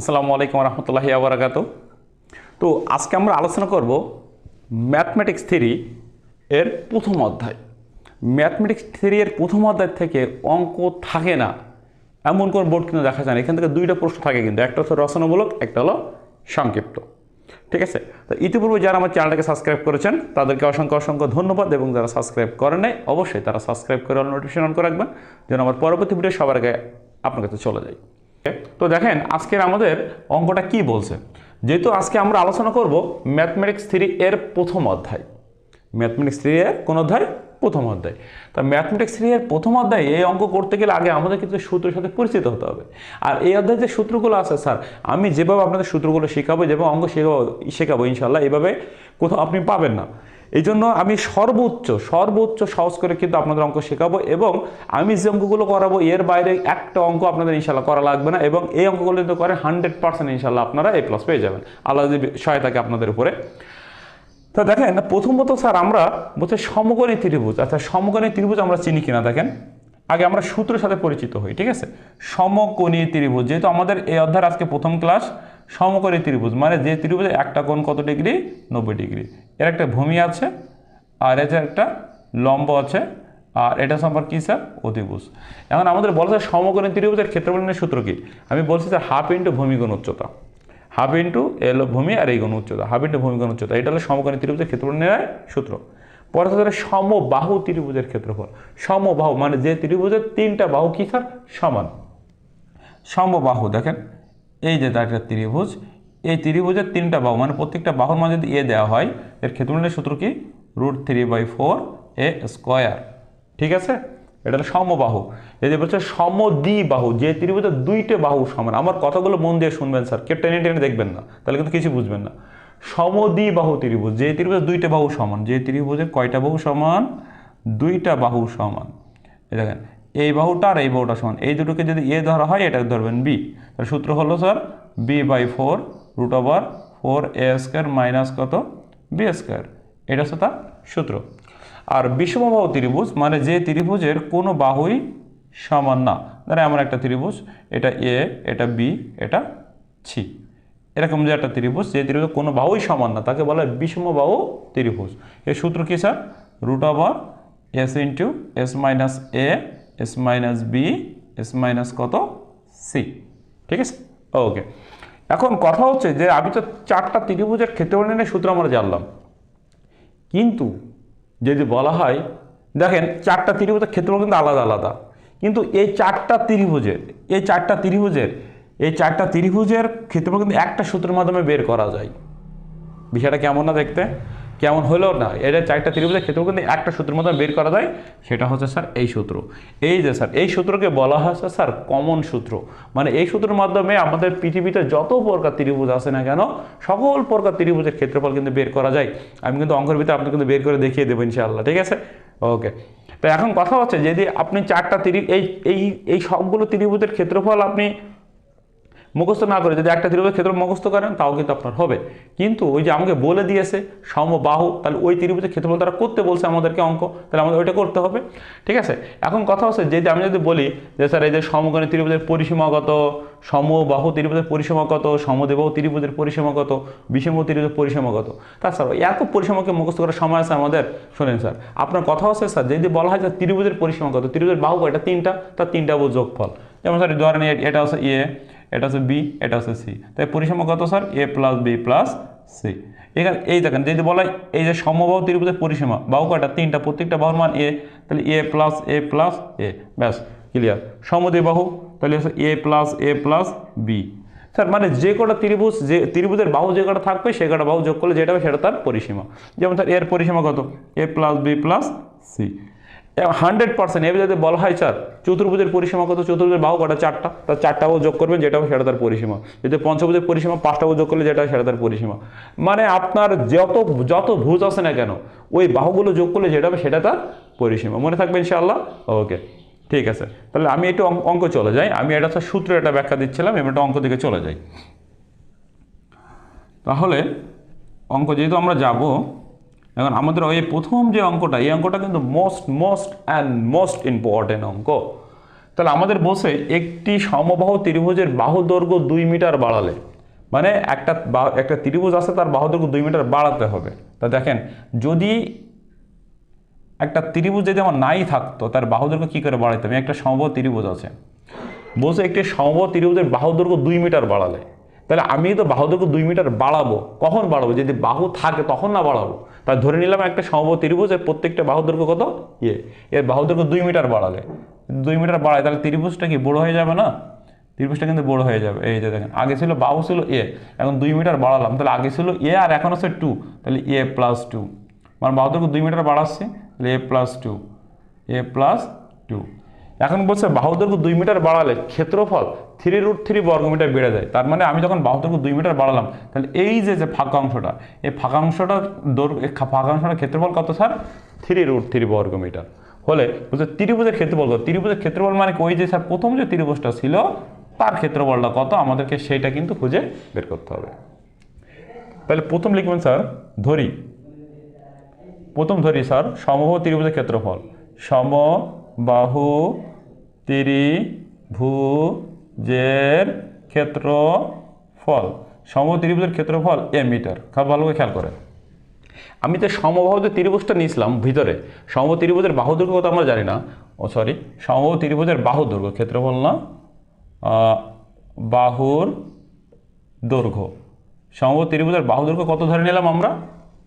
আসসালামু আলাইকুম রহমতুল্লাহি আবরাকাত তো আজকে আমরা আলোচনা করব ম্যাথমেটিক্স থ্রি এর প্রথম অধ্যায়। ম্যাথমেটিক্স থিরি এর প্রথম অধ্যায় থেকে অঙ্ক থাকে না। এমন কোন বোর্ড কিন্তু দেখা যায় না। এখান থেকে দুইটা প্রশ্ন থাকে কিন্তু। একটা হচ্ছে রচনামূলক, একটা হলো সংক্ষিপ্ত। ঠিক আছে? তো ইতিপূর্বে যারা আমার চ্যানেলটাকে সাবস্ক্রাইব করেছেন, তাদেরকে অসংখ্য অসংখ্য ধন্যবাদ এবং যারা সাবস্ক্রাইব করেন নাই, অবশ্যই তারা সাবস্ক্রাইব করে নোটিফিকেশন অন করে রাখবেন, যেন আমার পরবর্তী ভিডিও সবার আগে আপনার কাছে চলে যায়। তো দেখেন, আজকের আমাদের অঙ্কটা কি বলছে? যেহেতু আজকে আমরা আলোচনা করব ম্যাথমেটিক্স থ্রি এর প্রথম অধ্যায়। ম্যাথমেটিক্স থ্রি এর কোন অধ্যায়? প্রথম অধ্যায়। তা ম্যাথমেটিক্স থ্রি এর প্রথম অধ্যায়, এই অঙ্ক করতে গেলে আগে আমাদের কিন্তু সূত্রের সাথে পরিচিত হতে হবে। আর এই অধ্যায়ে যে সূত্রগুলো আছে, স্যার, আমি যেভাবে আপনাদের সূত্রগুলো শেখাবো, যেভাবে অঙ্ক শেখাবো শেখাবো ইনশাল্লাহ এভাবে কোথাও আপনি পাবেন না। এই জন্য আমি সর্বোচ্চ সর্বোচ্চ সহজ করে কিন্তু আপনাদের অঙ্ক শেখাবো এবং আমি যে অঙ্কগুলো করাবো, এর বাইরে একটা অঙ্ক আপনাদের ইনশাল্লাহ করা লাগবে না এবং এই অঙ্কগুলো যদি করে হান্ড্রেড পার্সেন্ট ইনশাল্লাহ আপনারা এ প্লাস পেয়ে যাবেন। আল্লাহ সহায়তাকে আপনাদের উপরে। তো দেখেন প্রথমত স্যার আমরা বলছে সমকোণী ত্রিভুজ আচ্ছা সমকোণী ত্রিভুজ আমরা চিনি কিনা দেখেন? আগে আমরা সূত্রের সাথে পরিচিত হই, ঠিক আছে? সমকোণী ত্রিভুজ, যেহেতু আমাদের এই অধ্যায়ের আজকে প্রথম ক্লাস সমকোণী ত্রিভুজ মানে যে ত্রিভুজে একটা কোণ কত ডিগ্রি? নব্বই ডিগ্রি। এর একটা ভূমি আছে, আর এর একটা লম্ব আছে, আর এটা সম্পর্কে কী স্যার? অতিভুজ। এখন আমাদের বলা যায় সমকোণী ত্রিভুজের ক্ষেত্রফল নির্ণয়ের সূত্র কি? আমি বলছি স্যার, হাফ ইন্টু ভূমিগুণ উচ্চতা। হাফ ইন্টু এল ভূমি আর এই গুণ উচ্চতা। হাফ ইন্টু ভূমিগুণ উচ্চতা, এটা হলো সমকোণী ত্রিভুজের ক্ষেত্রফল নির্ণয় সূত্র। পরে হচ্ছে সমবাহু ত্রিভুজের ক্ষেত্রফল। সমবাহু মানে যে ত্রিভুজের তিনটা বাহু কী স্যার? সমান। সমবাহু, দেখেন। এই যে তার একটা ত্রিভুজ, এই ত্রিভুজের তিনটা বাহু মানে প্রত্যেকটা বাহুর মাঝে যদি এ দেওয়া হয়, এর ক্ষেত্রফলের সূত্র কি? Root three by four A square. ঠিক আছে? এটা সমবাহু। যদি বলছে সমদ্বিবাহু, যে ত্রিভুজের দুইটা বাহু সমান। আমার কথাগুলো মন দিয়ে শুনবেন স্যার, কেউ টেনে টেনে দেখবেন না, তাহলে কিন্তু কিছু বুঝবেন না। সমদ্বিবাহু ত্রিভুজ, যে ত্রিভুজের দুইটা বাহু সমান, যে ত্রিভুজের কয়টা বাহু সমান? দুইটা বাহু সমান। দেখেন এই বাহুটা আর এই বাহুটা সমান। এই দুটোকে যদি এ ধরা হয় এটা ধরবেন বি তার সূত্র হলো sir B by four root over four A square minus কত? বি স্কোয়ার এটা হচ্ছে তার সূত্র। আর বিষমবাহু ত্রিভুজ মানে যে ত্রিভুজের কোনো বাহুই সমান না। ধরে আমার একটা ত্রিভুজ, এটা এ এটা বি এটা ছি এরকম যে একটা ত্রিভুজ, যে ত্রিভুজের কোনো বাহুই সমান না, তাকে বলা বিষমবাহু ত্রিভুজ। এর সূত্র কী sir? Root over S into S minus A S minus B S minus কত? সি ঠিক আছে? ওকে এখন কথা হচ্ছে যে আমি তো চারটা ত্রিভুজের ক্ষেত্রফল নিয়ে সূত্র আমরা জানলাম। কিন্তু যদি বলা হয়, দেখেন চারটা ত্রিভুজের ক্ষেত্রফল কিন্তু আলাদা আলাদা। কিন্তু এই চারটা ত্রিভুজের, এই চারটা ত্রিভুজের, এই চারটা ত্রিভুজের ক্ষেত্রফল কিন্তু একটা সূত্রের মাধ্যমে বের করা যায়। বিষয়টা কেমন না দেখতে? কেমন হলো না, এটা চারটা ত্রিভুজের ক্ষেত্রফল কিন্তু একটা সূত্রের মাধ্যমে বের করা যায়, সেটা হচ্ছে স্যার এই সূত্র। এই যে স্যার, এই সূত্রকে বলা হচ্ছে স্যার কমন সূত্র। মানে এই সূত্রের মাধ্যমে আমাদের পৃথিবীতে যত প্রকার ত্রিভুজ আছে না কেন, সকল প্রকার ত্রিভুজের ক্ষেত্রফল কিন্তু বের করা যায়। আমি কিন্তু অঙ্কের ভিতরে আপনাকে কিন্তু বের করে দেখিয়ে দেবো ইনশাআল্লাহ, ঠিক আছে? ওকে। তো এখন কথা হচ্ছে, যদি আপনি চারটা ত্রিভুজ এই এই সবগুলো ত্রিভুজের ক্ষেত্রফল আপনি মুখস্থ না করে যদি একটা ত্রিভুজের ক্ষেত্র মুখস্থ করেন, তাও কিন্তু আপনার হবে। কিন্তু ওই যে আমাকে বলে দিয়েছে সমবাহু তাহলে ওই ত্রিভুজের ক্ষেত্রফল তারা করতে বলছে আমাদেরকে অঙ্ক, তাহলে আমাদের ওইটা করতে হবে। ঠিক আছে? এখন কথা হচ্ছে যদি আমি যদি বলি যে, স্যার এই যে সমকোণী ত্রিভুজের পরিসীমা কত সমবাহু ত্রিভুজের পরিসীমা কত, সমদেবাহু ত্রিভুজের পরিসীমা কত, বিষম ত্রিভুজের পরিসীমা কত? তাছাড়া এত পরিসীমাকে মুখস্থ করার সময় আছে আমাদের? শোনেন স্যার, আপনার কথা হচ্ছে স্যার যদি বলা হয় যে ত্রিভুজের পরিসীমা কত, ত্রিভুজের বাহু এটা তিনটা, তার তিনটা যোগফল। যেমন স্যার, ধরেন এটা হচ্ছে এ এটা হচ্ছে বি এটা হচ্ছে সি তাই পরিসীমা কত sir? A plus B plus C এখানে এই দেখেন, যদি বলা এই যে সমবাহু ত্রিভুজের পরিসীমা, বাহু কয়টা? তিনটা, প্রত্যেকটা বাহুর মান এ তাহলে এ প্লাস এ প্লাস এ ব্যাস ক্লিয়ার সমদ্বিবাহু তাহলে হচ্ছে A plus A plus B sir মানে যে কটা ত্রিভুজ, যে ত্রিভুজের বাহু যে কটা থাকবে, সে কটা বাহু যোগ করলে যেটা হবে সেটা তার পরিসীমা। যেমন স্যার এর পরিসীমা কত? A plus B plus C hundred percent এবার যদি বলা হয়, স্যার, চতুর্ভুজের পরিসীমা কত? চতুর্ভুজের বাহু কটা? চারটা। তার চারটা যোগ করবেন যেটা সেটা তার পরিসীমা। যদি পঞ্চভুজের পরিসীমা পাঁচটা যোগ করলে যেটা, সেটা তার পরিসীমা। মানে আপনার যত যত ভুজ আছে না কেন, ওই বাহুগুলো যোগ করলে যেটা হবে, সেটা তার পরিসীমা। মনে থাকবে ইনশাআল্লাহ? ওকে, ঠিক আছে। তাহলে আমি একটু অঙ্ক- চলে যাই। আমি এটা হচ্ছে সূত্র এটা ব্যাখ্যা দিচ্ছিলাম এবার একটা অঙ্ক দিকে চলে যাই। তাহলে, অঙ্ক যেহেতু আমরা যাব এখন আমাদের ওই প্রথম যে অঙ্কটা, এই অঙ্কটা কিন্তু most most and most important অঙ্ক। তাহলে আমাদের বসে একটি সমবাহু ত্রিভুজের বাহু দৈর্ঘ্য দুই মিটার বাড়ালে মানে একটা একটা ত্রিভুজ আছে তার বাহু দৈর্ঘ্য দুই মিটার বাড়াতে হবে। তা দেখেন, যদি একটা ত্রিভুজ যদি আমার নাই থাকতো, তার বাহু দৈর্ঘ্য কী করে বাড়াইতে হবে? একটা সমবাহু ত্রিভুজ আছে। বলছে একটি সমবাহু ত্রিভুজের বাহু দৈর্ঘ্য দুই মিটার বাড়ালে, তাহলে আমি তো বাহু দৈর্ঘ্য দুই মিটার বাড়াবো, কখন বাড়াবো? যদি বাহু থাকে তখন না বাড়াবো? তাই ধরে নিলাম একটা সমবাহু ত্রিভুজের প্রত্যেকটা বাহু দৈর্ঘ্য কত? ইয়ে। এর বাহু দৈর্ঘ্য দুই মিটার বাড়ালে। দুই মিটার বাড়ায়, তাহলে ত্রিভুজটা কি বড় হয়ে যাবে না? ত্রিভুজটা কিন্তু বড় হয়ে যাবে। এই যে দেখেন, আগে ছিল, বাহু ছিল এ, এখন দুই মিটার বাড়ালাম। তাহলে আগে ছিল এ আর এখন আছে টু। তাহলে এ প্লাস টু। মানে বাহু দৈর্ঘ্য দুই মিটার বাড়াচ্ছে, তাহলে A plus two. A plus two. এখন বলছে বাহু দৈর্ঘ্য দুই মিটার বাড়ালে ক্ষেত্রফল থ্রি রুট থ্রি বর্গমিটার বেড়ে যায়। তার মানে আমি যখন বাহু দৈর্ঘ্য দুই মিটার বাড়ালাম, তাহলে এই যে যে ফাঁকা অংশটা, এই ফাঁকা অংশটা দৈর্ঘ্য ফাঁকা অংশটার ক্ষেত্রফল কত স্যার থ্রি রুট থ্রি বর্গমিটার। হলে বলছে ত্রিভুজের ক্ষেত্রফল কত? ত্রিভুজের ক্ষেত্রফল মানে ওই যে স্যার প্রথম যে ত্রিভুজটা ছিল, তার ক্ষেত্রফলটা কত? আমাদেরকে সেইটা কিন্তু খুঁজে বের করতে হবে। তাহলে প্রথম লিখবেন স্যার ধরি। প্রথম ধরি স্যার সমবাহু ত্রিভুজের ক্ষেত্রফল। সমবাহু ত্রিভুজের ক্ষেত্রফল সমবাহু ত্রিভুজের ক্ষেত্রফল এ মিটার। ভালো করে খেয়াল করেন। আমি তো সমবাহু যে ত্রিভুজটা নিয়েছিলাম ভিতরে সমবাহু ত্রিভুজের বাহু দৈর্ঘ্য কত আমরা জানি না। ও সরি সমবাহু ত্রিভুজের বাহু ক্ষেত্রফল না? বাহুর দৈর্ঘ্য সমবাহু ত্রিভুজের বাহু কত ধরে নিলাম আমরা?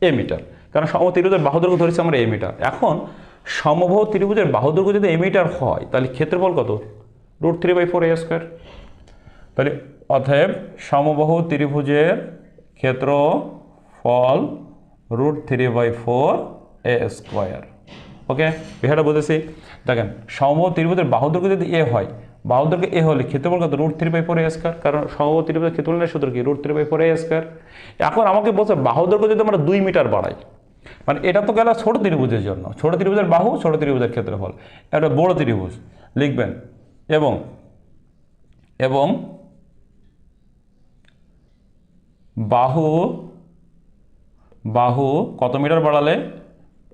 A metre. কারণ সমবাহু ত্রিভুজের বাহু দৈর্ঘ্য ধরেছি আমরা এ মিটার। এখন সমবাহু ত্রিভুজের বাহু যদি এ মিটার হয়, তাহলে ক্ষেত্রফল কত? Root three by four A square তাহলে অতএব সমবাহু ত্রিভুজের ক্ষেত্রফল root three by four A square okay বিষয়টা বুঝেছি? দেখেন, সমবাহু ত্রিভুজের বাহু দৈর্ঘ্য যদি এ হয় বাহু দৈর্ঘ্য এ হলে ক্ষেত্রফল কত? Root three by four A square কারণ সমবাহু ত্রিভুজের ক্ষেত্রফলের সূত্র কি? Root three by four A square এখন আমাকে বলছে বাহু দৈর্ঘ্য যদি আমরা দুই মিটার বাড়াই মানে এটা তো গেল ছোট ত্রিভুজের জন্য। ছোট ত্রিভুজের বাহু, ছোট ত্রিভুজের ক্ষেত্রফল। একটা বড় ত্রিভুজ। লিখবেন এবং এবং বাহু বাহু কত মিটার বাড়ালে?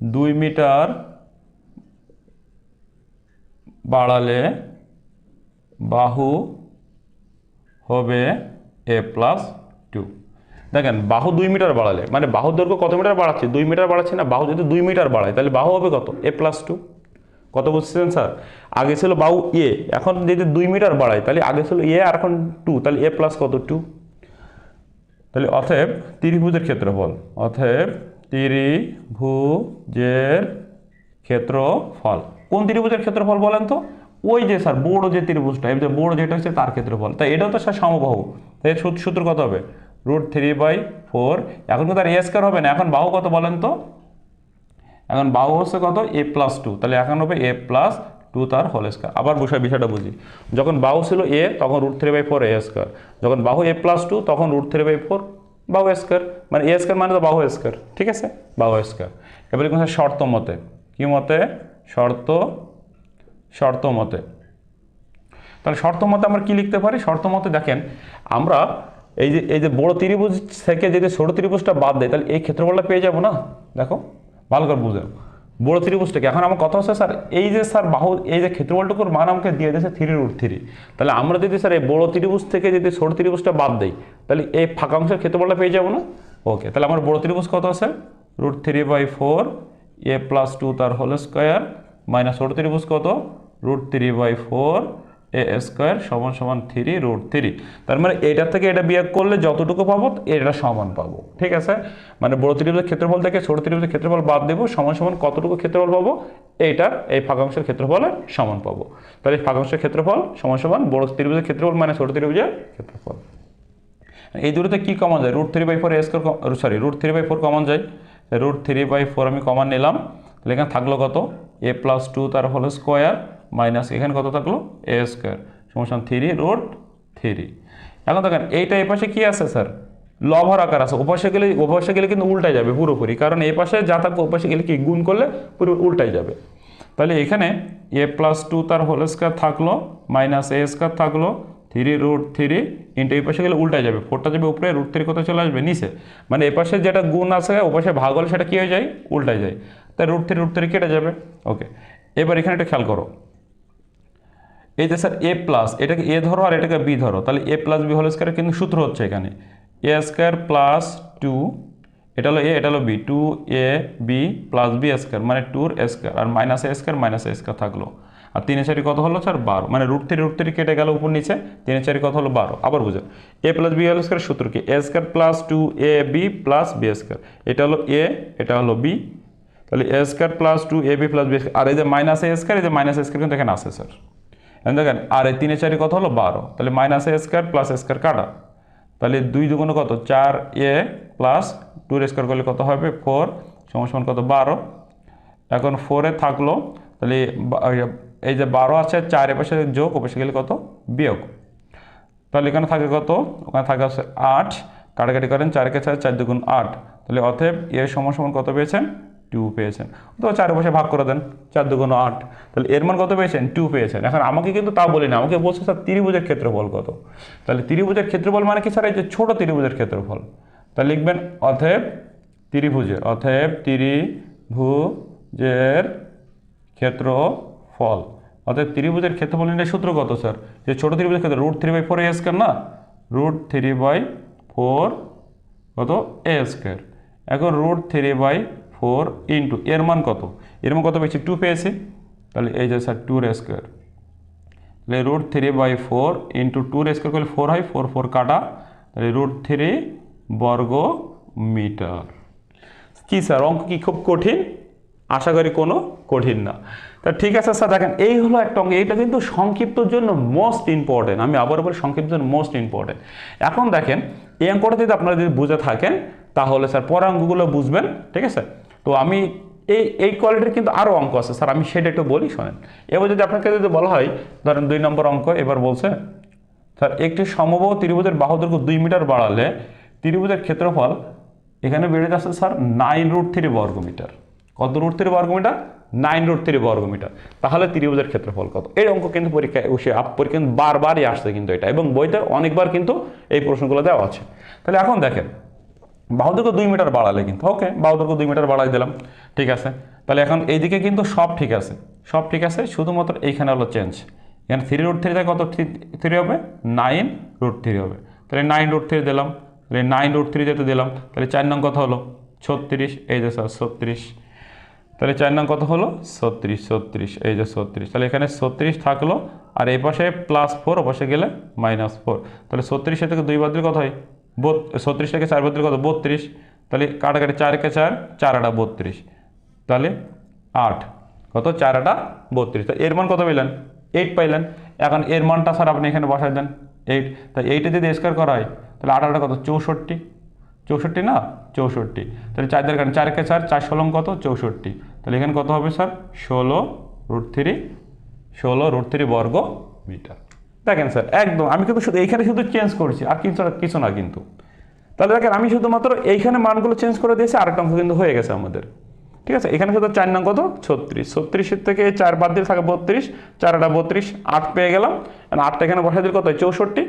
দুই মিটার বাড়ালে বাহু হবে এ প্লাস টু। দেখেন, বাহু দুই মিটার বাড়ালে মানে বাহু দৈর্ঘ্য কত মিটার বাড়াচ্ছে? দুই মিটার বাড়াচ্ছে না, বাহু যদি দুই মিটার বাড়ায়, তাহলে বাহু হবে কত? A plus two. কত বুঝছেন স্যার? আগে ছিল বাউ এ, এখন যদি দুই মিটার বাড়ায় তাহলে আগে ছিল এ আর এখন টু, তাহলে এ প্লাস কত টু? তাহলে অতএব ত্রিভুজের ক্ষেত্রফল, অতএব ত্রিভুজের ক্ষেত্রফল। কোন ত্রিভুজের ক্ষেত্রফল বলেন তো? ওই যে স্যার, বড় যে ত্রিভুজটা, এই যে বড় যেটা হচ্ছে তার ক্ষেত্রফল। তাই এটাও তো স্যার সমবাহু। তাই সূত্র কত হবে? Root three by four. এখন কিন্তু আর এ স্কোয়ার হবে না। এখন বাহু কত বলেন তো? এখন বাহু হচ্ছে কত? এ প্লাস টু তাহলে এখন হবে এ প্লাস টু তার হোল স্কোয়ার আবার বিষয় বিষয়টা বুঝি। যখন বাহু ছিল এ তখন root three by four A square যখন বাহু এ প্লাস টু তখন রুট থ্রি বাই ফোর বাহু স্কোয়ার মানে এ স্কোয়ার মানে তো বাহু স্কোয়ার ঠিক আছে? বাহু স্কোয়ার এবারে কোন শর্ত মতে। কি মতে? শর্ত শর্ত মতে। তাহলে শর্ত মতে আমরা কি লিখতে পারি? শর্ত মতে দেখেন, আমরা এই যে এই যে বড় ত্রিভুজ থেকে যদি ছোট ত্রিভুজটা বাদ দেয় তাহলে এই ক্ষেত্রফলটা পেয়ে যাব না? দেখো। ভালো করে বুঝে বড় ত্রিভুজটাকে এখন আমার কথা হচ্ছে, স্যার, এই যে, স্যার, বাহু, এই যে ক্ষেত্রফলটুকুর মান আমাকে দিয়ে দিয়েছে থ্রি রুট থ্রি তাহলে আমরা যদি, স্যার, এই বড় ত্রিভুজ থেকে যদি ছোট ত্রিভুজটা বাদ দেই, তাহলে এই ফাঁকা অংশের ক্ষেত্রফলটা পেয়ে যাব না? ওকে তাহলে আমার বড় ত্রিভুজ কত আছে? Root three by four A plus two তার হোল স্কোয়ার মাইনাস ছোট ত্রিভুজ কত? Root three by four A square সমান সমান থ্রি রুট থ্রি তার মানে এটা থেকে এটা বিয়োগ করলে যতটুকু পাবো, এটা সমান পাবো। ঠিক আছে? মানে বড় ত্রিভুজের ক্ষেত্রফল থেকে ছোট ত্রিভুজের ক্ষেত্রফল বাদ দেবো, সমান সমান কতটুকু ক্ষেত্রফল পাবো এইটা এই ফাঁকাংশের ক্ষেত্রফলের সমান পাবো। তাহলে ফাঁকাংশের ক্ষেত্রফল সমান সমান বড় ত্রিভুজের ক্ষেত্রফল মানে ছোট ত্রিভুজের ক্ষেত্রফল। এই দুটোতে কী কমন যায়? Root three by four A square sorry root three by four common যায়। রুট থ্রি বাই ফোর আমি কমন নিলাম। এখানে থাকল কত? এ প্লাস টু তার হোল স্কোয়ার মাইনাস এখানে কত থাকল? A square. সমস্যা থ্রি রুট থ্রি এখন দেখেন, এইটা এই পাশে কি আছে, স্যার? লভর আকার আছে। ওপাশে গেলে ওপাশে গেলে কিন্তু উল্টায় যাবে পুরোপুরি। কারণ এই পাশে যা থাকবে, ওপাশে গেলে কি? গুণ করলে পুরো উল্টাই যাবে। তাহলে এখানে এ প্লাস টু তার হোল স্কোয়ার থাকল মাইনাস এ স্কোয়ার থাকল থ্রি রুট থ্রি ইন্টু এই পাশে গেলে উল্টায় যাবে। ফোরটা যাবে উপরে রুট থ্রি কোথায় চলে আসবে? নিচে। মানে এ পাশে যেটা গুণ আছে ও পাশে ভাগ হলে সেটা কী হয়ে যায়? উল্টায় যায়। তাই রুট থ্রি রুট থ্রি কেটে যাবে। ওকে এবার এখানে একটা খেয়াল করো। এই যে স্যার এ প্লাস এটাকে এ ধরো আর এটাকে বি ধরো, তাহলে A plus B whole square কিন্তু সূত্র হচ্ছে এখানে। এ স্কোয়ার প্লাস টু এটা হলো এ এটা হলো B two A B plus B square মানে টুর square R minus A square minus A square থাকল। আর তিনের চারি কত হলো স্যার? বারো মানে রুট থ্রি রুট থ্রি কেটে গেল উপর নিচে, তিনের চারি কত হলো বারো? আবার বুঝো। A plus B whole square সূত্র কি? A square plus two A B plus B square এটা হলো এ এটা হলো বি তাহলে A square plus two A B plus B আর এই যে মাইনাস এ স্কোয়ার এই যে মাইনাস এ স্কোয়ার কিন্তু এখানে আছে, স্যার। এখন দেখেন আর এই তিনে চারি কত হলো? বারো। তাহলে minus A square plus A square কাটা। তাহলে দুই দুগুণ কত? চার এ প্লাস টু স্কোয়ার করলে কত হবে? ফোর সমান কত? বারো। এখন ফোরে থাকল, তাহলে এই যে বারো আছে চারের পাশে যোগ ও পাশে গেলে কত? বিয়োগ। তাহলে এখানে থাকে কত? ওখানে থাকে আছে আট। কাটাকাটি করেন, চারকে চার চার দুগুণ আট। তাহলে অতএব এর সমান সমান কত পেয়েছেন? টু পেয়েছেন। তো চার পাশে ভাগ করে দেন, চার দুগুণ আট। তাহলে এর মান কত পেয়েছেন? টু পেয়েছেন। এখন আমাকে কিন্তু তা বলি না আমাকে বলছে, স্যার, ত্রিভুজের ক্ষেত্রফল কত? তাহলে ত্রিভুজের ক্ষেত্রফল মানে কি, স্যার? এই যে ছোট ত্রিভুজের ক্ষেত্রফল। তাহলে লিখবেন, অতএব ত্রিভুজের অতএব ত্রিভুজের ক্ষেত্রফল। অর্থাৎ ত্রিভুজের ক্ষেত্রফল নির্ণয় সূত্র কত, স্যার? যে ছোটো ত্রিভুজের ক্ষেত্রে root three by four A square না? রুট থ্রি বাই ফোর কত? এ স্কোয়ার এখন root three by four into, এর মান কত? এর মান কত পেয়েছি? টু পেয়েছি। তাহলে এই যে স্যার টুর স্কোয়ার। তাহলে root three by four into tour square করলে ফোর হয় ফোর ফোর কাটা। তাহলে রুট থ্রি বর্গ মিটার। কি স্যার, অঙ্ক কি খুব কঠিন? আশা করি কোনো কঠিন না। তা ঠিক আছে স্যার, দেখেন, এই হলো একটা অঙ্ক। এইটা কিন্তু সংক্ষিপ্তর জন্য মোস্ট ইম্পর্টেন্ট আমি আবার বলি সংক্ষিপ্ত জন্য মোস্ট ইম্পর্টেন্ট এখন দেখেন, এই অঙ্কটা যদি আপনারা যদি বুঝে থাকেন, তাহলে স্যার পরে অঙ্কগুলো বুঝবেন। ঠিক আছে? তো আমি এই এই কোয়ালিটির কিন্তু আরও অঙ্ক আছে। স্যার, আমি সেটা একটু বলি, শোনেন। এবার যদি আপনাকে যদি বলা হয়, ধরেন দুই নম্বর অঙ্ক, এবার বলছে, স্যার, একটি সমবাহু ত্রিভুজের বাহুদৈর্ঘ্য দুই মিটার বাড়ালে ত্রিভুজের ক্ষেত্রফল এখানে বেড়ে যাচ্ছে, স্যার নাইন রুট থ্রি বর্গমিটার কত রুট থ্রি বর্গমিটার নাইন রুট থ্রি বর্গমিটার তাহলে ত্রিভুজের ক্ষেত্রফল কত? এই অঙ্ক কিন্তু পরীক্ষায় আপ পরীক্ষা কিন্তু বারবারই আসছে কিন্তু এটা, এবং বইতে অনেকবার কিন্তু এই প্রশ্নগুলো দেওয়া আছে। তাহলে এখন দেখেন বাহুদৈর্ঘ্য দুই মিটার বাড়ালে কিন্তু। ওকে বাহুদৈর্ঘ্য দুই মিটার বাড়াই দিলাম। ঠিক আছে। তাহলে এখন এইদিকে কিন্তু সব ঠিক আছে। সব ঠিক আছে, শুধুমাত্র এইখানে হলো চেঞ্জ এখানে থ্রি রুট থ্রি কত থ্রি হবে? নাইন রুট থ্রি হবে। তাহলে নাইন রুট থ্রি দিলাম। তাহলে নাইন রুট থ্রি যেতে দিলাম, তাহলে চার নং কত হলো? ছত্রিশ, এই যে স্যার ছত্রিশ। তাহলে চার নং কত হলো? ছত্রিশ ছত্রিশ, এই যে ছত্রিশ। তাহলে এখানে ছত্রিশ থাকল, আর এই পাশে প্লাস ফোর ও পাশে গেলে মাইনাস ফোর তাহলে ছত্রিশে থেকে দুই বাদ দিলে কত হয়? ছত্রিশ থেকে চার বাদ দিলে কত? বত্রিশ। তাহলে কাটাকাটি চারকে চার চার আটা বত্রিশ। তাহলে আট। কত? চার আটা বত্রিশ। তা এর মান কত পেলেন? এইট পাইলেন। এখন এর মানটা স্যার আপনি এখানে বসাই দেন। এইট তাই এইটে যদি স্কোয়ার করা হয়, তাহলে আট আটা কত? চৌষট্টি। চৌষট্টি না? চৌষট্টি। তাহলে চার দেড় চারকে চার চার ষোলো কত? চৌষট্টি। তাহলে এখানে কত হবে স্যার? ষোলো রুট থ্রি, ষোলো রুট থ্রি বর্গ মিটার। দেখেন স্যার, একদম, আমি কিন্তু শুধু এইখানে শুধু চেঞ্জ করছি, আর কিছু না কিছু না কিন্তু। তাহলে দেখেন, আমি শুধুমাত্র এইখানে মানগুলো চেঞ্জ করে দিয়েছি আরেকটা অঙ্ক কিন্তু হয়ে গেছে আমাদের। ঠিক আছে? এখানে শুধু চার নং কত? ছত্রিশ। ছত্রিশের থেকে চার বাদ দিলে থাকে বত্রিশ চারটা বত্রিশ, আট পেয়ে গেলাম। আটটা এখানে বসাই দিলে কত? চৌষট্টি।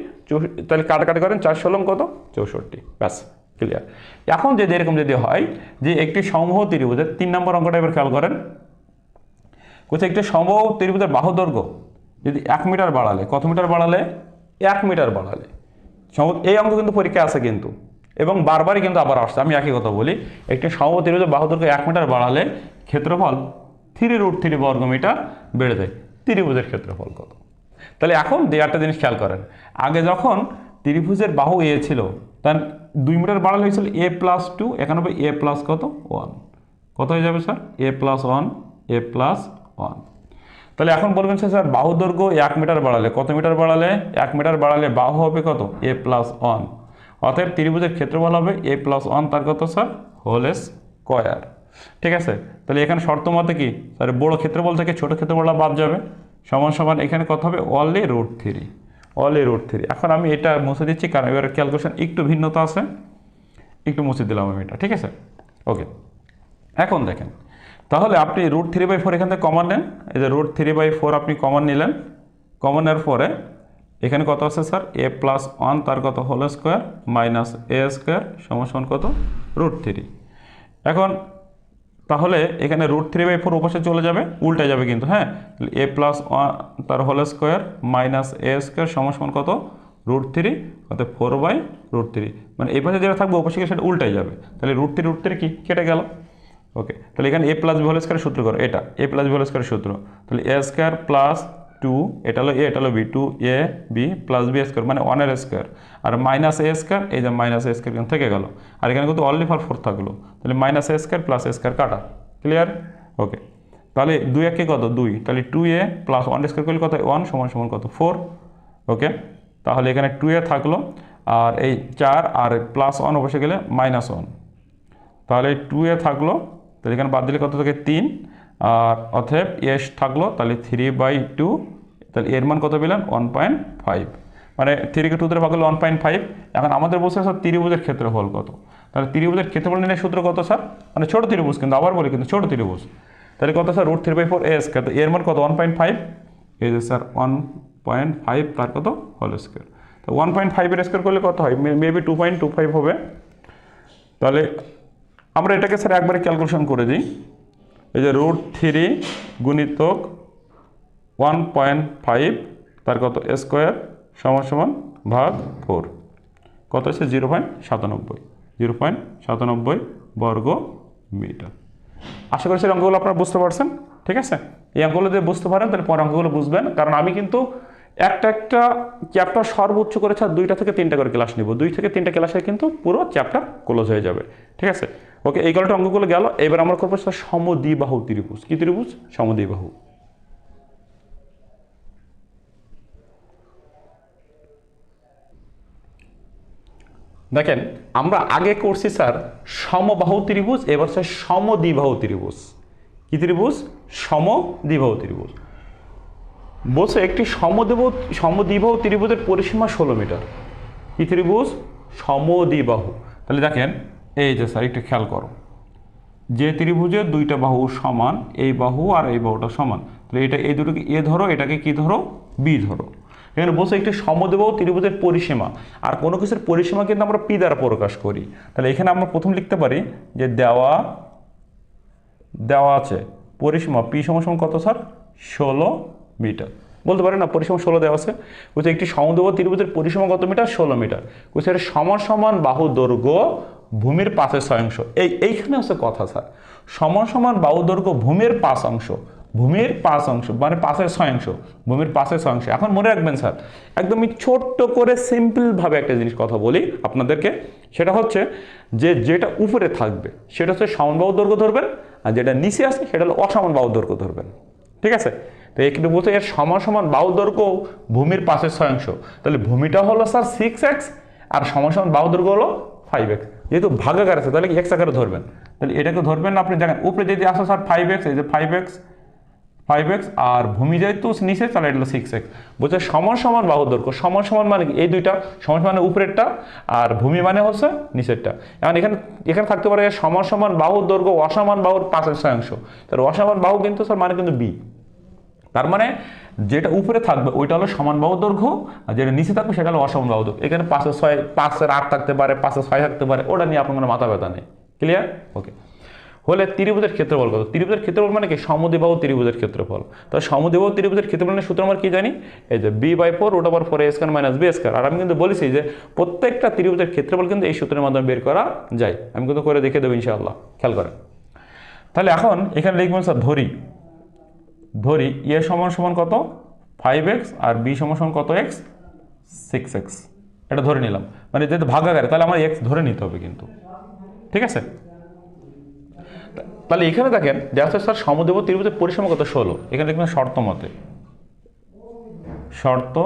তাহলে কাটাকাটি করেন চার ষোলম কত? চৌষট্টি। ব্যাস ক্লিয়ার এখন যদি এরকম যদি হয় যে একটি সমূহ ত্রিভুজের তিন নম্বর অঙ্কটা এবার খেয়াল করেন। কোথায়? একটি সমূহ ত্রিভুজের বাহু দৈর্ঘ্য যদি এক মিটার বাড়ালে, কত মিটার বাড়ালে? এক মিটার বাড়ালে। এই অঙ্ক কিন্তু পরীক্ষা আছে কিন্তু। এবং বারবারই কিন্তু আবার আসছে। আমি একই কথা বলি, একটি সমূহ ত্রিভুজের বাহু এক মিটার বাড়ালে ক্ষেত্রফল থ্রি রুট থ্রি বর্গ মিটার বেড়ে যায়। ত্রিভুজের ক্ষেত্রফল কত? তাহলে এখন দু একটা জিনিস খেয়াল করেন। আগে যখন ত্রিভুজের বাহু এ ছিল, তার দুই মিটার বাড়ালে হয়েছিল এ প্লাস টু, এখানে এ প্লাস কত? ওয়ান। কত হয়ে যাবে, sir? A plus one, A plus one. তাহলে এখন বলবেন স্যার, বাহু দৈর্ঘ্য এক মিটার বাড়ালে, কত মিটার বাড়ালে? এক মিটার বাড়ালে বাহু হবে কত? A plus one. অতএব ত্রিভুজের ক্ষেত্রফল হবে এ প্লাস ওয়ান তার কত স্যার? Whole square. ঠিক আছে? তাহলে এখানে শর্ত মতে কি? স্যার বড় ক্ষেত্রফল থেকে ছোট ক্ষেত্রফলটা বাদ যাবে। সমান সমান এখানে কত হবে? Only root three only root three এখন আমি এটা মুছে দিচ্ছি, কারণ এবার ক্যালকুলেশন একটু ভিন্নতা আছে। একটু মুছে দিলাম আমি এটা। ঠিক আছে? ওকে এখন দেখেন তাহলে আপনি রুট থ্রি বাই ফোর এখান থেকে কমন নেন। এই যে রুট থ্রি বাই ফোর আপনি কমন নিলেন। কমন নেওয়ার পরে এখানে কত আছে স্যার এ প্লাস ওয়ান তার কত? Whole square minus A square সমান সমান কত? রুট থ্রি এখন তাহলে এখানে রুট থ্রি বাই ফোর ওপাশে চলে যাবে, উল্টে যাবে কিন্তু হ্যাঁ? এ প্লাস ওয়ান তার whole square minus A square সমান সমান কত? রুট থ্রি অর্থাৎ ফোর বাই রুট থ্রি মানে এই পাশে যেটা থাকবে, ওপাশে সেটা উল্টাই যাবে। তাহলে রুট থ্রি রুট থ্রি কি কেটে গেল। ওকে, তাহলে এখানে এ প্লাস বি স্কোয়ার সূত্র করো, এটা এ প্লাস বি স্কোয়ার সূত্র। তাহলে এ স্কোয়ার প্লাস টু এটা হলো এ এটা হলো B two A B plus B square মানে ওয়ানের স্কোয়ার আর মাইনাস এ স্কোয়ার এই যে মাইনাস এ স্কোয়ার থেকে গেল। আর এখানে কিন্তু অনলি ফর ফোর থাকল। তাহলে minus A square plus A square কাটা। ক্লিয়ার ওকে, তাহলে দুই একে কত? দুই। তাহলে two A plus one square করলে কত ওয়ান সমান সমান কত? ফোর ওকে, তাহলে এখানে টু এ থাকল। আর এই চার আর প্লাস ওয়ান বসে গেলে মাইনাস ওয়ান তাহলে টু এ থাকল। তাহলে এখানে বাদ দিলে কত থাকে? তিন। আর অথব এস থাকল, তাহলে থ্রি বাই টু তাহলে এর মান কত পেলেন ওয়ান পয়েন্ট ফাইভ মানে থ্রিকে টু ধরে ভাগ করলে ওয়ান পয়েন্ট ফাইভ এখন আমাদের বলছে স্যার, ত্রিভুজের ক্ষেত্রফল কত? তাহলে ত্রিভুজের ক্ষেত্রফল নির্ণয় সূত্র কত স্যার? মানে ছোটো ত্রিভুজ, কিন্তু আবার বলি, কিন্তু ছোটো ত্রিভুজ। তাহলে কত sir? Root three by four is কত এর মান কত? ওয়ান পয়েন্ট ফাইভ এই যে স্যার ওয়ান পয়েন্ট ফাইভ তার কত? হোল স্কোয়ার তো ওয়ান পয়েন্ট ফাইভের স্কোয়ার করলে কত হয়? Maybe two point two five হবে। তাহলে আমরা এটাকে স্যার একবারে ক্যালকুলেশন করে দিই। এই যে রুট থ্রি গুণিতক ওয়ান পয়েন্ট ফাইভ তার কত? স্কোয়ার সমান সমান ভাগ ফোর কত হচ্ছে? জিরো পয়েন্ট সাতানব্বই। জিরো পয়েন্ট সাতানব্বই বর্গ মিটার। আশা করি সেই অঙ্কগুলো আপনারা বুঝতে পারছেন, ঠিক আছে? এই অঙ্কগুলো যদি বুঝতে পারেন, তাহলে পরে অঙ্কগুলো বুঝবেন। কারণ আমি কিন্তু একটা একটা চ্যাপ্টার সর্বোচ্চ করে ছাড় দুইটা থেকে তিনটা করে ক্লাস নিব। দুই থেকে তিনটা ক্লাসে কিন্তু পুরো চ্যাপ্টার ক্লোজ হয়ে যাবে, ঠিক আছে? ওকে এই গল্পটা অঙ্কগুলো গেল। এবার আমরা করব স্যার সমদ্বিবাহু ত্রিভুজ। কি ত্রিভুজ? সমদ্বিবাহু। দেখেন, আমরা আগে করছি স্যার সমবাহু ত্রিভুজ, এবার স্যার সমদ্বিবাহু ত্রিভুজ। কি ত্রিভুজ? সমদ্বিবাহু ত্রিভুজ। বলছে একটি সমদেব সমদ্বিবাহু ত্রিভুজের পরিসীমা ষোলো মিটার। কি ত্রিভুজ? সমদ্বিবাহু। তাহলে দেখেন এই যে স্যার, একটু খেয়াল করো। যে ত্রিভুজের দুইটা বাহু সমান, এই বাহু আর এই বাহুটা সমান, তাহলে এটা এই দুটোকে এ ধরো, এটাকে কি ধরো? বি ধরো। এখানে বলছে একটি সমদ্বিবাহু ত্রিভুজের পরিসীমা, আর কোনো কিছুর পরিসীমা কিন্তু আমরা পি দ্বারা প্রকাশ করি। তাহলে এখানে আমরা প্রথম লিখতে পারি যে দেওয়া দেওয়া আছে, পরিসীমা পি সমান কত স্যার? ষোলো মিটার। বলতে পারেন না, পরিসীমা ষোলো দেওয়া আছে। বলছে একটি সমদ্রব ত্রিভুজের পরিসীমা কত মিটার? ষোলো মিটার। বলছে এটা সমান সমান বাহু দৈর্ঘ্য ভূমির পাশের ছয়াংশ এই, এইখানে হচ্ছে কথা, স্যার। সমান সমান দৈর্ঘ্য ভূমির পাঁচ অংশ। ভূমির পাঁচ অংশ মানে পাশের ছয়াংশ ভূমির পাশের ছয়াংশ এখন মনে রাখবেন, স্যার একদমই ছোট্ট করে সিম্পলভাবে একটা জিনিস কথা বলি আপনাদেরকে। সেটা হচ্ছে যে, যেটা উপরে থাকবে, সেটা হচ্ছে সমান বাহু দৈর্ঘ্য ধরবেন, আর যেটা নিচে আছে, সেটা হলো অসমান বাহু দৈর্ঘ্য ধরবেন। ঠিক আছে? তো এখানে বলতে, এর সমান সমান দৈর্ঘ্য ভূমির পাশের ছয়াংশ তাহলে ভূমিটা হলো, স্যার সিক্স এক্স আর সমান সমান বাহু দৈর্ঘ্য হলো ফাইভ এক্স যেহেতু ভাগাকার আছে, তাহলে কি এক্স আকারে ধরবেন? তাহলে এটাকে ধরবেন আপনি দেখেন উপরে যদি আসে স্যার ফাইভ এক্স এই যে ফাইভ এক্স ফাইভ এক্স আর ভূমি যেহেতু নিচে, তাহলে এটা হলো সিক্স এক্স বলছে সমান সমান বাহু দৈর্ঘ্য, সমান সমান মানে এই দুইটা, সমান সমান উপরেরটা, আর ভূমি মানে হচ্ছে নিচেরটা। এখন এখানে এখানে থাকতে পারে সমান সমান বাহুর দৈর্ঘ্য, অসমান বাহুর পাঁচের শতাংশ। তাহলে অসমান বাহু কিন্তু, স্যার মানে কিন্তু বি তার মানে যেটা উপরে থাকবে, ওইটা হলো সমান বাহু দৈর্ঘ্য, আর যেটা নিচে থাকবে সেটা হলো অসমান বাহু দৈর্ঘ্য। এখানে পাঁচের ছয়, পাঁচের আট থাকতে পারে পাঁচের ছয় থাকতে পারে, ওটা নিয়ে আপনার মাথা ব্যথা নেই। ক্লিয়ার ওকে হলে ত্রিভুজের ক্ষেত্রফল কত? ত্রিভুজের ক্ষেত্রফল মানে কি? সমদ্বিবাহু ত্রিভুজের ক্ষেত্রফল। তো সমদ্বিবাহু ত্রিভুজের ক্ষেত্রফলের সূত্র আমরা কি জানি? এই যে B by four root over four A square minus B square আর আমি কিন্তু বলেছি যে প্রত্যেকটা ত্রিভুজের ক্ষেত্রফল কিন্তু এই সূত্রের মাধ্যমে বের করা যায়। আমি কিন্তু করে দেখে দেবো ইনশাআল্লাহ। খেয়াল করেন। তাহলে এখন এখানে লিখবেন স্যার ধরি। ধরি এ সমান সমান কত? ফাইভ এক্স আর বি সমান সমান কত? এক্স সিক্স এক্স এটা ধরে নিলাম। মানে যেহেতু ভাগাকারে, তাহলে আমার এক্স ধরে নিতে হবে কিন্তু। ঠিক আছে? তাহলে এখানে দেখেন যে আছে স্যার সমদেব ত্রিভুজের পরিসীমা কত? ষোলো। এখানে লিখবেন শর্ত মতে। শর্ত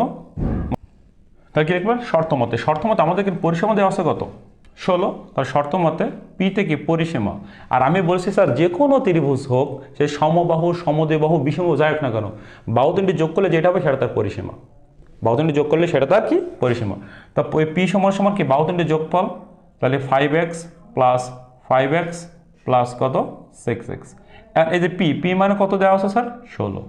তাহলে কি লিখবেন শর্ত মতে। শর্ত মতে আমাদের পরিসীমা দেওয়া আছে কত? ষোলো, তার শর্ত মতে পি থেকে পরিসীমা? আর আমি বলছি, স্যার, যে কোনো ত্রিভুজ হোক, সে সমবাহু সমদেবাহু বিষম যাই হোক না কেন, বাহু তিনটি যোগ করলে যেটা হবে সেটা তার পরিসীমা। বাহু যোগ করলে সেটা তার কি? পরিসীমা। তা পি সমান সমান কি বাহু তিনটি যোগফল? তাহলে five X plus five X plus কত? সিক্স এক্স আর এই যে পি পি মানে কত দেওয়া আছে, স্যার? ষোলো।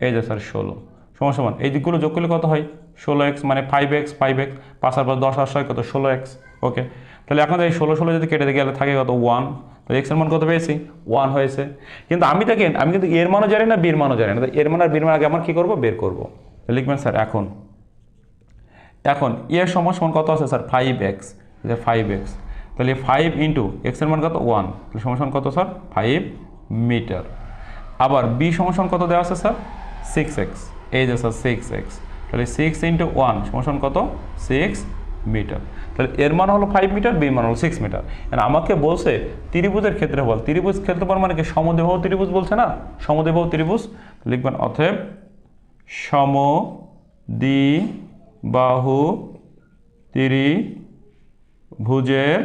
এই যে, স্যার, ষোলো। সমান সমান, এই দিকগুলো যোগ করলে কত হয়? ষোলো এক্স মানে ফাইভ এক্স ফাইভ এক্স পাঁচ আর পাঁচ দশ আর ছয় কত? ষোলো এক্স ওকে তাহলে এখন এই ষোলো ষোলো যদি কেটে গেলে থাকে কত? ওয়ান তাহলে এক্সের মান কত পেয়েছি? ওয়ান হয়েছে। কিন্তু আমি দেখেন, আমি কিন্তু এর মানও জানি না বীর মানও জানি না। এর মান আর বীর মান আগে আমার কী করব? বের করব। লিখবেন, স্যার, এখন। এখন এর সমান সমান কত আছে, sir? Five X five X তাহলে ফাইভ ইন্টু এক্সের মান কত? ওয়ান তাহলে সমান কত, স্যার? ফাইভ মিটার আবার বি সমান কত দেওয়া আছে, স্যার? সিক্স এক্স এই যে, স্যার সিক্স এক্স তাহলে সিক্স ইন্টু ওয়ান সমান কত? সিক্স মিটার তাহলে এর মান হলো ফাইভ মিটার বি মান হলো সিক্স মিটার আমাকে বলছে ত্রিভুজের ক্ষেত্রে বল, ত্রিভুজ ক্ষেত্রফল মানে কি? সমদেবাহু ত্রিভুজ বলছে না? সমদেবাহু ত্রিভুজ। লিখবেন, অতএব সম দ্বি বাহু ত্রিভুজের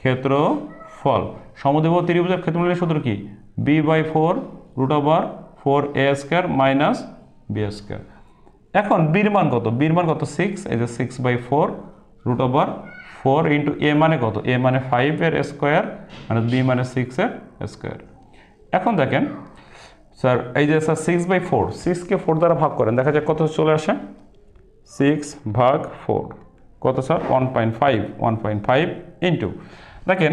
ক্ষেত্রফল। সমদেব ত্রিভুজের ক্ষেত্রফলের সূত্র কি? B by four root over four A square minus B square এখন বির মান কত? বির মান কত? সিক্স এই যে six by four root over four into A মানে কত? এ মানে ফাইভের স্কোয়ার মানে বি মানে সিক্সের স্কোয়ার এখন দেখেন স্যার এই যে স্যার সিক্স বাই ফোর সিক্সকে ফোর দ্বারা ভাগ করেন, দেখা যাক কত চলে আসে। সিক্স ভাগ ফোর কত sir one point five one point five into দেখেন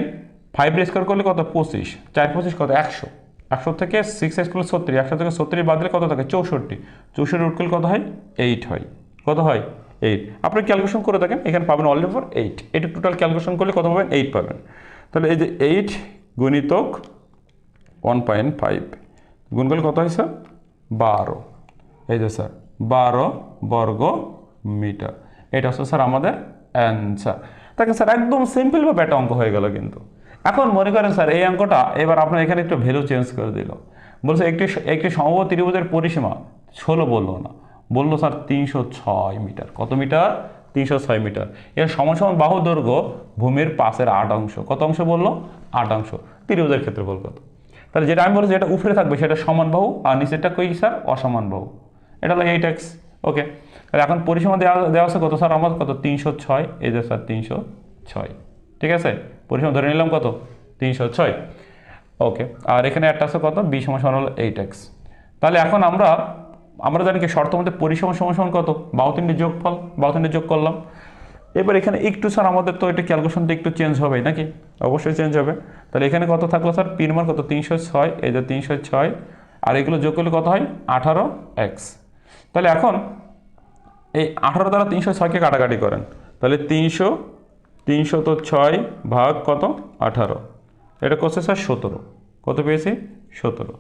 ফাইভ স্কোয়ার করলে কত? পঁচিশ, চার পঁচিশ কত? একশো। একশো থেকে সিক্স এক্স করলে সত্তর একশো থেকে সত্তর বাদ দিলে কত থাকে? চৌষট্টি। চৌষট্টি রুট করলে কত হয়? এইট হয়। কত হয়? এইট আপনি ক্যালকুলেশন করে দেখেন, এখানে পাবেন অল ফর এইট এটা টোটাল ক্যালকুলেশন করলে কত পাবেন? এইট পাবেন। তাহলে এই যে এইট গুণিতক ওয়ান পয়েন্ট ফাইভ গুণ করলে কত হয় স্যার বারো। এই যে স্যার বারো বর্গ মিটার। এটা হচ্ছে স্যার আমাদের অ্যান্সার তাকে স্যার একদম সিম্পলভাবে একটা অঙ্ক হয়ে গেল কিন্তু। এখন মনে করেন স্যার এই অঙ্কটা এবার আপনার এখানে একটু ভ্যালু চেঞ্জ করে দিল। বলছে একটি একটি সমবাহ ত্রিভুজের পরিসীমা ষোলো বলল না। বলল, স্যার, তিনশো ছয় মিটার। কত মিটার? তিনশো ছয় মিটার। এর সমান সমান বাহু দৈর্ঘ্য ভূমির পাশের আট অংশ। কত অংশ বলল? আট অংশ। ত্রিভুজের ক্ষেত্রে বল কত? তাহলে যেটা আমি বলছি, যেটা উপরে থাকবে, সেটা সমান বাহু, আর নিচেরটা কই স্যার? অসমান বাহু। এটা হলো এইট এক্স ওকে তাহলে এখন পরিসীমা দেওয়া দেওয়া আছে কত স্যার? আমার কত? তিনশো ছয়। এই যে স্যার, তিনশো ছয়। ঠিক আছে? পরিসীমা ধরে নিলাম কত? তিনশো ছয়। ওকে আর এখানে একটা আছে কত? বি সমান হলো এইট এক্স তাহলে এখন আমরা আমরা জানি কি, শর্ত মধ্যে পরিসীমা সমান সমান কত? বাহু তিনটে যোগফল, বাহু তিনটে যোগ করলাম। এবার এখানে একটু স্যার আমাদের তো এটা ক্যালকুলেশনটা একটু চেঞ্জ হবে নাকি? অবশ্যই চেঞ্জ হবে। তাহলে এখানে কত থাকল স্যার পিন মান কত? তিনশো ছয়, এই যে তিনশো ছয়। আর এগুলো যোগ করলে কত হয়? আঠারো এক্স তাহলে এখন এই আঠারো দ্বারা তিনশো ছয়কে কাটাকাটি করেন। তাহলে তিনশো তিনশো তো ছয় ভাগ কত? আঠারো। এটা করছে স্যার সতেরো। কত পেয়েছি? সতেরো।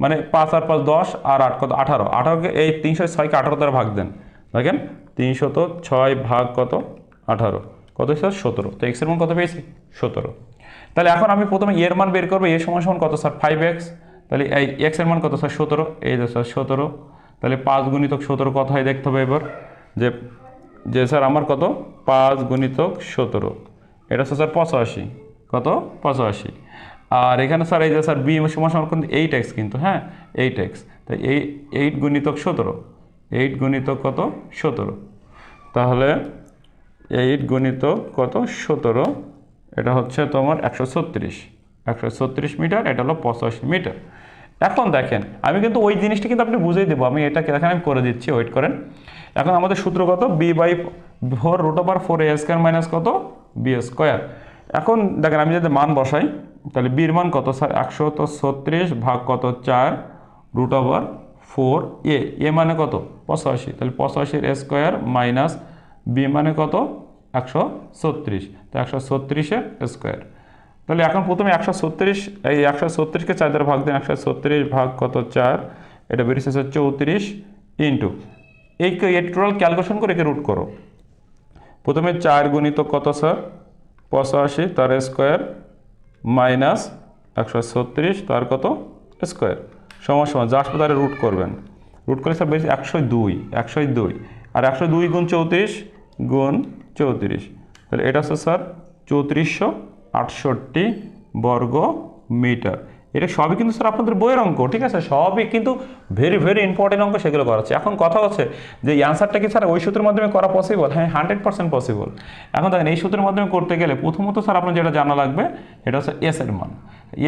মানে পাঁচ আর পাঁচ দশ আর আট কত? আঠারো। আঠারোকে এই তিনশো ছয়কে আঠারো দ্বারা ভাগ দেন। দেখেন, তিনশো তো ছয় ভাগ কত? আঠারো। কত স্যার সতেরো। তো এক্সের মান কত পেয়েছি? সতেরো। তাহলে এখন আমি প্রথমে এর মান বের করব। এর সমান সমান কত স্যার? ফাইভ এক্স তাহলে এই এক্সের মান কত স্যার? সতেরো। এই যে স্যার সতেরো। তাহলে পাঁচ গুণিতক সতেরো কত হয় দেখতে হবে এবার? যে যে স্যার আমার কত? পাঁচ গুণিতক সতেরো। এটা স্যার পঁচাশি। কত? পঁচাশি। আর এখানে স্যার এই যে স্যার বি কিন্তু এইট এক্স কিন্তু হ্যাঁ? এইট এক্স তাই এই এইট গুণিতক সতেরো। এইট গুণিতক কত? সতেরো। তাহলে এইট গুণিতক কত? সতেরো। এটা হচ্ছে তোমার একশো ছত্রিশ। একশো ছত্রিশ মিটার, এটা হলো পঁচাশি মিটার। এখন দেখেন, আমি কিন্তু ওই জিনিসটা কিন্তু আপনি বুঝিয়ে দেবো। আমি এটা দেখেন, আমি করে দিচ্ছি ওয়েট করেন। এখন আমাদের সূত্র কত? B by four root over four A square minus কত? বি স্কোয়ার এখন দেখেন, আমি যদি মান বসাই তাহলে বির মান কত স্যার একশো তো ছত্রিশ ভাগ কত চার? রুট ওভার ফোর এ এ মানে কত? পঁচাশি। তাহলে পঁচাশির স্কোয়ার মাইনাস বি মানে কত? একশো ছত্রিশ। তো একশো ছত্রিশের স্কোয়ার তাহলে এখন প্রথমে একশো ছত্রিশ, এই একশো ছত্রিশকে চার দ্বারা ভাগ দেন। একশো ছত্রিশ ভাগ কত চার? এটা বেরিয়েছে হচ্ছে চৌত্রিশ ইন্টু এই টোটাল ক্যালকুলেশন করে একে রুট করো। প্রথমে চার গুণিত কত স্যার পঁচাশি, তার স্কোয়ার মাইনাস একশো ছত্রিশ তার কত? স্কোয়ার। সমান সমান জাস্ট আসবে তারা রুট করবেন। রুট করলে স্যার বেশি একশো দুই একশো দুই। আর একশো দুই গুণ চৌত্রিশ গুণ চৌত্রিশ। তাহলে এটা হচ্ছে স্যার চৌত্রিশশো আটষট্টি বর্গ মিটার। এটা সবই কিন্তু স্যার আপনাদের বইয়ের অঙ্ক, ঠিক আছে? সবই কিন্তু ভেরি ভেরি ইম্পর্টেন্ট অঙ্ক সেগুলো করা হচ্ছে। এখন কথা হচ্ছে যে এই অ্যান্সারটা কি স্যার ওই সূত্রের মাধ্যমে করা পসিবল হ্যাঁ হান্ড্রেড পার্সেন্ট পসিবল এখন দেখেন, এই সূত্রের মাধ্যমে করতে গেলে প্রথমত স্যার আপনার যেটা জানা লাগবে এটা হচ্ছে এস এর মান।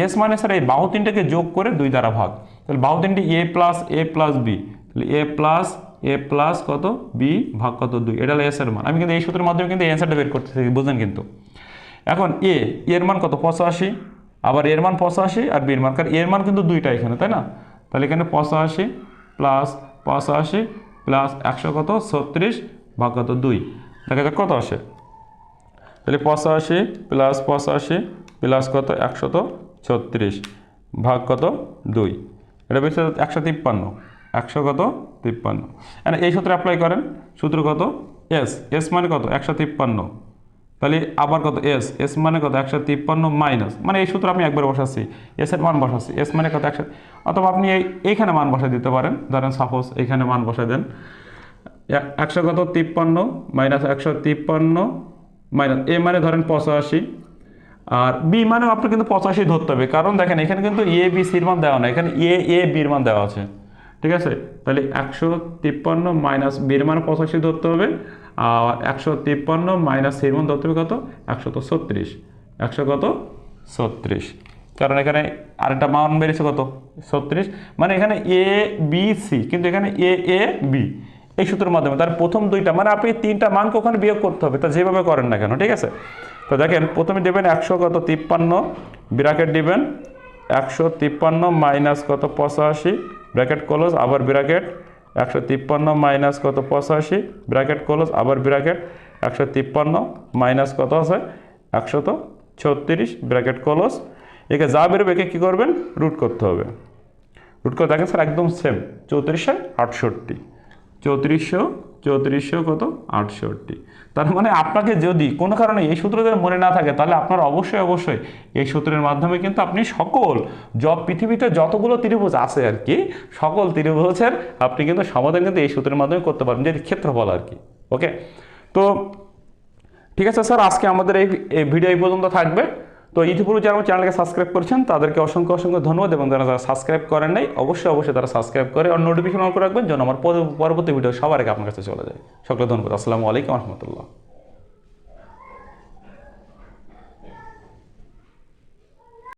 এস মানে স্যার এই বাহু তিনটাকে যোগ করে দুই দ্বারা ভাগ। তাহলে বাহু তিনটি A plus A plus B তাহলে এ প্লাস এ প্লাস কত? বি ভাগ কত? দুই। এটা হলো এস এর মান। আমি কিন্তু এই সূত্রের মাধ্যমে কিন্তু এই অ্যান্সারটা বের করতে করতেছি, বুঝলেন কিন্তু? এখন এ এর মান কত? পঁচাশি। আবার এর মান পঁচাশি আর বির মান, কারণ এর মান কিন্তু দুইটা এখানে, তাই না? তাহলে এখানে পঁচাশি প্লাস পঁচাশি প্লাস একশো কত? ছত্রিশ ভাগ কত? দুই। দেখা যাক কত আসে। তাহলে পঁচাশি প্লাস পঁচাশি প্লাস কত? একশত ছত্রিশ ভাগ কত? দুই। এটা বেশি একশো তিপ্পান্ন। একশো কত? তিপ্পান্ন। এই সূত্রে অ্যাপ্লাই করেন। সূত্র কত? এস এস মানে কত? একশো তিপ্পান্ন। তাহলে আবার কত? এস এস মানে কত? একশো তিপ্পান্ন মাইনাস মানে এই সূত্র আমি একবার বসাচ্ছি। এস এর মান বসাচ্ছি। এস মানে কত? একশো অথবা আপনি এই এইখানে মান বসাই দিতে পারেন। ধরেন সাপোজ এইখানে মান বসাই দেন। একশো কত? তিপ্পান্ন মাইনাস একশো তিপ্পান্ন মাইনাস এ মানে ধরেন পঁচাশি। আর বি মানেও আপনার কিন্তু পঁচাশি ধরতে হবে। কারণ দেখেন, এখানে কিন্তু এ বি সির মান দেওয়া না এখানে এ এ বির মান দেওয়া আছে। ঠিক আছে? তাহলে একশো তিপ্পান্ন মাইনাস বির মান পঁচাশি ধরতে হবে। একশো তিপ্পান্ন মাইনাস সির মান ধরতে হবে কত? একশো তো ছত্রিশ। একশো কত? ছত্রিশ। কারণ এখানে আরেকটা মান বেড়েছে কত? ছত্রিশ। মানে এখানে এ বি সি কিন্তু এখানে এ এ বি এই সূত্রের মাধ্যমে তার প্রথম দুইটা মানে আপনি তিনটা মানকে ওখানে বিয়োগ করতে হবে, তা যেভাবে করেন না কেন, ঠিক আছে? তো দেখেন, প্রথমে দেবেন একশো কত? তিপ্পান্ন। ব্র্যাকেট দিবেন একশো তিপ্পান্ন মাইনাস কত? পঁচাশি। ব্র্যাকেট ক্লোজ, আবার ব্র্যাকেট একশো তিপ্পান্ন মাইনাস কত? পঁচাশি। ব্র্যাকেট ক্লোজ আবার ব্র্যাকেট। একশো তিপ্পান্ন মাইনাস কত আছে? একশো তো ছত্রিশ। ব্র্যাকেট ক্লোজ একে যা বেরোবে একে কী করবেন? রুট করতে হবে। রুট করে দেখেন স্যার একদম সেম চৌত্রিশে আটষট্টি। চৌত্রিশশো চৌত্রিশশো কত? আটষট্টি। তার মানে আপনাকে যদি কোনো কারণে এই সূত্র যদি মনে না থাকে, তাহলে আপনার অবশ্যই অবশ্যই এই সূত্রের মাধ্যমে কিন্তু আপনি সকল যত পৃথিবীতে যতগুলো ত্রিভুজ আছে আর কি, সকল ত্রিভুজের আপনি কিন্তু সমাধান কিন্তু এই সূত্রের মাধ্যমে করতে পারেন যেটি ক্ষেত্রফল আর কি। ওকে তো ঠিক আছে স্যার, আজকে আমাদের এই ভিডিও এই পর্যন্ত থাকবে। তো ইতিপূর্বে যারা আমার চ্যানেলকে সাবস্ক্রাইব করেছেন, তাদেরকে অসংখ্য অসংখ্য ধন্যবাদ এবং যারা যারা সাবস্ক্রাইব করেন নাই, অবশ্যই অবশ্যই তারা সাবস্ক্রাইব করে আর নোটিফিকেশন অন করে রাখবেন যেন আমার পর- পরবর্তী ভিডিও সবার আগে আপনার কাছে চলে যায়। সকলে ধন্যবাদ। আসসালামু আলাইকুম রহমতুল্লাহ।